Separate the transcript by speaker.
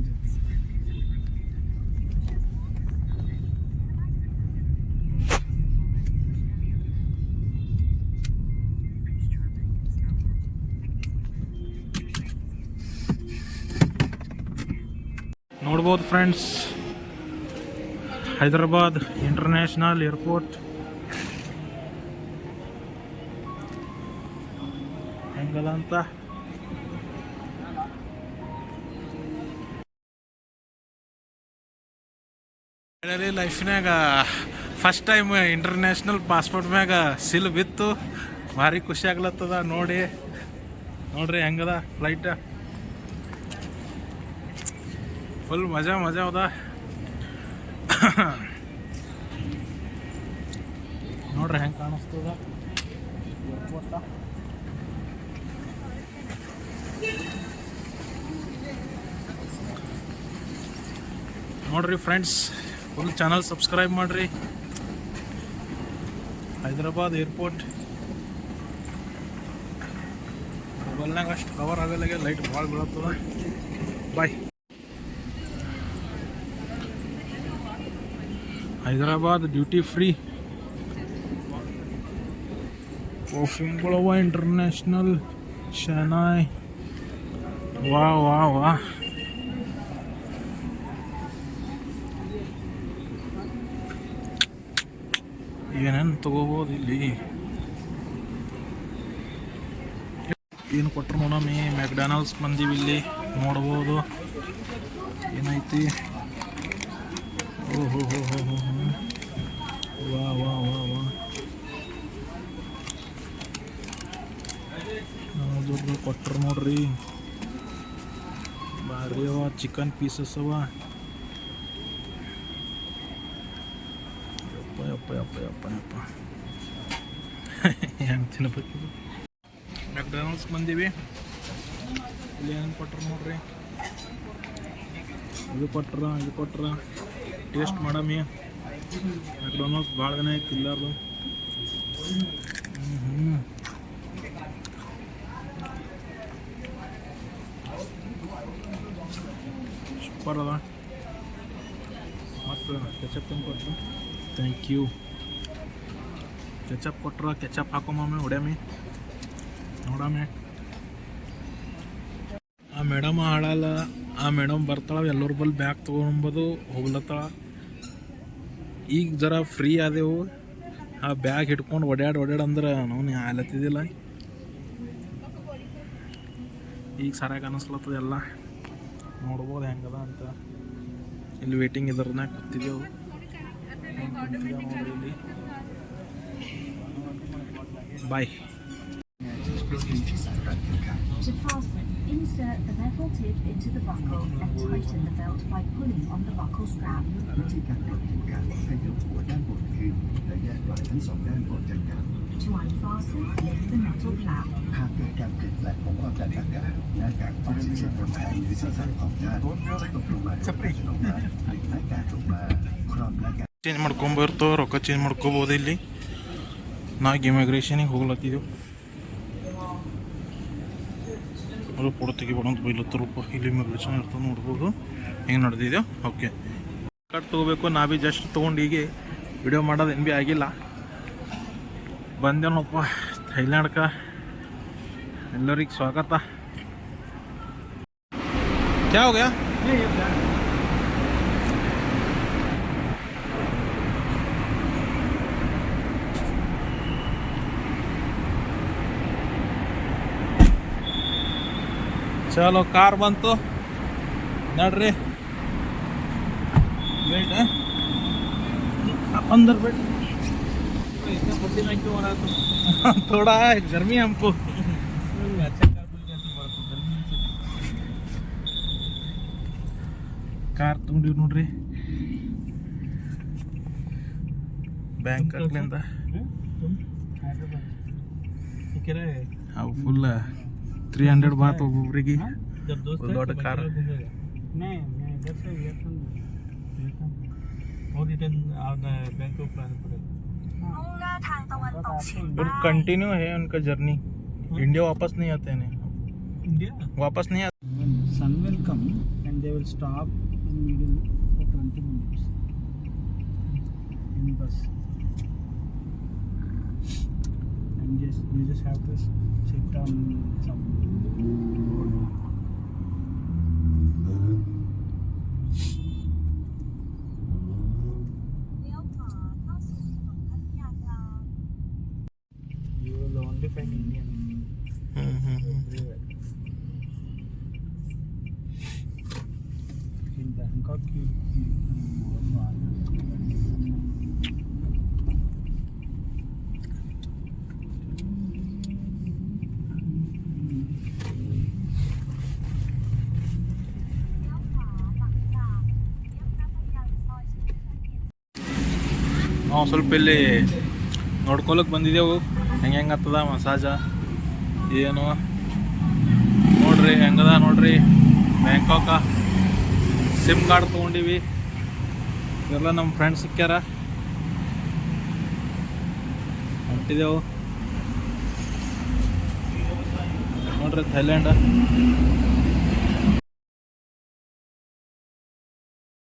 Speaker 1: ಇದ್ದಿದ್ದು ನೋಡ್ಬೋದು friends. Hyderabad international airport. ಹೆಂಗದ ಅಂತ. ಫೈನಲಿ ಲೈಫ್ನಾಗ ಫಸ್ಟ್ ಟೈಮ್ ಇಂಟರ್ನ್ಯಾಷನಲ್ ಪಾಸ್ಪೋರ್ಟ್ ಮ್ಯಾಗ ಸಿಲ್ ಬಿತ್ತು. ಭಾರಿ ಖುಷಿ ಆಗ್ಲತ್ತದ, ನೋಡಿ. ನೋಡ್ರಿ ಹೆಂಗದ ಫ್ಲೈಟ್ ಫುಲ್ ಮಜಾ ಮಜಾ ಅದ. ನೋಡ್ರಿ ಹೆಂಗೆ ಕಾಣಿಸ್ತದ. ನೋಡ್ರಿ ಫ್ರೆಂಡ್ಸ್ ಫುಲ್ ಚಾನಲ್ ಸಬ್ಸ್ಕ್ರೈಬ್ ಮಾಡ್ರಿ. ಹೈದರಾಬಾದ್ ಏರ್ಪೋರ್ಟ್. ಮೊಬೈಲ್ನಾಗ ಅಷ್ಟು ಕವರ್ ಆಗಲ್ಲಾಗೆ ಲೈಟ್ ಭಾಳ ಬೀಳತ್ತದ. ಬಾಯ್ ಹೈದರಾಬಾದ್ ಡ್ಯೂಟಿ ಫ್ರೀ ಓಫಿಂಗೊಳವ ಇಂಟರ್ನ್ಯಾಷನಲ್ ಶನಾಯ್ ವಾ ವಾ ವಾ. ಏನೇನು ತಗೋಬೋದು ಇಲ್ಲಿ? ಏನು ಕೊಟ್ಟರು ನೋಡಮ್ಮಿ ಮೆಕ್ಡಾನಲ್ಸ್ ಬಂದೀವಿ ಇಲ್ಲಿ, ನೋಡ್ಬೋದು. ಏನೈತಿ? ಓ ಹೋ ಹೋ ಹೋ ವಾ ವಾ ವಾ ವಾ. ಕೊಟ್ಟರು ನೋಡ್ರಿ. ಭಾರಿ ಅವ ಚಿಕನ್ ಪೀಸಸ್ ಅವ. ಯಪ್ಪ ಯಪ್ಪ ಯಪ್ಪ ಯಪ್ಪ ಹೆಂಗೆ ತಿನ್ಬೇಕು ಮ್ಯಾಕ್ಡೊನಾಲ್ಡ್ಸ್ ಬಂದೀವಿ. ಇಲ್ಲಿ ಏನು ಕೊಟ್ರು ನೋಡ್ರಿ? ಇದು ಕೊಟ್ರ ಇದು ಕೊಟ್ರ. ಟೇಸ್ಟ್ ಮಾಡಮಿ. ಮ್ಯಾಕ್ಡೊನಾಲ್ಡ್ಸ್ ಭಾಳ ದಿನ ಆಯ್ತು ಇಲ್ಲಾರ್ದು. ಸೂಪರ್ ಅದ. ಮತ್ತು ಕೆಚಪ್ ತಂದು ಕೊಟ್ರು? ಥ್ಯಾಂಕ್ ಯು ಕೆಚಪ್ ಕೊಟ್ರ ಕೆಚಪ್ ಹಾಕೊಮ್ಮೆ ಹೊಡ್ಯಾಮಿ ನೋಡಮ್ಮೆ ಆ ಮೇಡಮ್ ಹಾಳಲ್ಲ. ಆ ಮೇಡಮ್ ಬರ್ತಾಳ, ಎಲ್ಲರ ಬಲ್ಲಿ ಬ್ಯಾಗ್ ತೊಗೊಂಬೋದು, ಹೋಗ್ಲತ್ತಾಳ. ಈಗ ಜರ ಫ್ರೀ ಆದೆವು. ಆ ಬ್ಯಾಗ್ ಹಿಡ್ಕೊಂಡು ಒಡ್ಯಾಡ್ ಒಡ್ಯಾಡ್ ಅಂದ್ರೆ ನಾವು ಆಲತ್ತಿದ್ದಿಲ್ಲ ಈಗ ಸರಿಯಾಗಿ ಅನ್ನಿಸ್ಲತ್ತದ ಎಲ್ಲ. ನೋಡ್ಬೋದು ಹೆಂಗದ ಅಂತ. ಇಲ್ಲಿ ವೇಟಿಂಗ್ ಇದ್ರನ್ನ ಕೂತಿದ್ದೆವು ಬಾಯ್
Speaker 2: To fasten, insert the metal tip into the buckle and tighten the belt by pulling on the buckle strap.
Speaker 3: วิธีการปลดเข็มขัดให้ยกหัวด้านบนขึ้นและแยกปลายทั้งสองด้านออกจากกัน
Speaker 2: To unfasten, lift the metal flap.
Speaker 3: หากเกิดการเปลี่ยนแปลงของความดันอากาศหน้ากากออกซิเจนบนแผนหรือศีรษะของท่านจะตกลงมาจากแผนลงมาหรือหน้ากากลงมา
Speaker 1: change ಮಾಡ್ಕೊಂಬರ್ತೋ ರೊಕ್ಕ ಚೇಂಜ್ ಮಾಡ್ಕೋಬೋದು ಇಲ್ಲಿ. ನಾಗ ಇಮಿಗ್ರೇಷನಿಗೆ ಹೋಗ್ಲತ್ತಿದ್ದೆವು ಅದು ಫೋಟೋ ತೆಗಿಬೇಡ ಅಂತ ಬೈಲತ್ತರಪ್ಪ ಇಲ್ಲಿ ಇಮಿಗ್ರೇಷನ್ ಇರ್ತದೆ ನೋಡ್ಬೋದು. ಹೆಂಗೆ ನಡೆದಿದೆ ಓಕೆ ಕಾರ್ಡ್ ತೊಗೋಬೇಕು ನಾ ಬಿ ಜಸ್ಟ್ ತೊಗೊಂಡು ಹೀಗೆ ವಿಡಿಯೋ ಮಾಡೋದು ಏನು ಭೀ ಆಗಿಲ್ಲ. ಬಂದೇನಪ್ಪ, ಥೈಲ್ಯಾಂಡ್ಕ. ಎಲ್ಲರಿಗೆ ಸ್ವಾಗತ. ಕ್ಯಾ ಚಲೋ ಕಾರ್ ಬಂತು ನಡ್ರಿ ವೇಟ್ अंदर बैठ इतना बड्डी में क्यों हो रहा है थोड़ा गर्मी है हमको अच्छा कार बोल के बड़ा तो गर्मी ಕಾರ್ ತುಂಬಿವಿ ನೋಡ್ರಿ ಬ್ಯಾಂಕ್ ಹಾಕ್ಲಿಂದ ಅವು ಫುಲ್ थ्री
Speaker 4: हंड्रेड बार
Speaker 1: तो
Speaker 4: घूमरेगी
Speaker 1: लौट कार।
Speaker 4: और रिटर्न
Speaker 2: और
Speaker 1: कंटिन्यू है। उनका जर्नी इंडिया वापस नहीं आते हैं।
Speaker 4: इंडिया
Speaker 1: वापस नहीं
Speaker 4: आते। Sun will come and they will stop in middle for 20 minutes in bus you just have to sit on some. You will only find Indian everywhere. In Bangkok, you, you can
Speaker 1: ನಾವು ಸ್ವಲ್ಪ ಇಲ್ಲಿ ನೋಡ್ಕೊಳಕ್ ಬಂದಿದ್ದೆವು. ಹೆಂಗೆ ಹೆಂಗೆ ಆಗ್ತದ massage? ಏನು? ನೋಡ್ರಿ, ಹೆಂಗದ ನೋಡ್ರಿ? ಬ್ಯಾಂಕಾಕ ಸಿಮ್ ಕಾರ್ಡ್ ತೊಗೊಂಡಿವಿ. ಇವೆಲ್ಲ ನಮ್ಮ ಫ್ರೆಂಡ್ಸ್ ಸಿಕ್ಕ್ಯಾರ. ಹೊಂಟಿದೆವು. ನೋಡ್ರಿ, ಥೈಲ್ಯಾಂಡ್.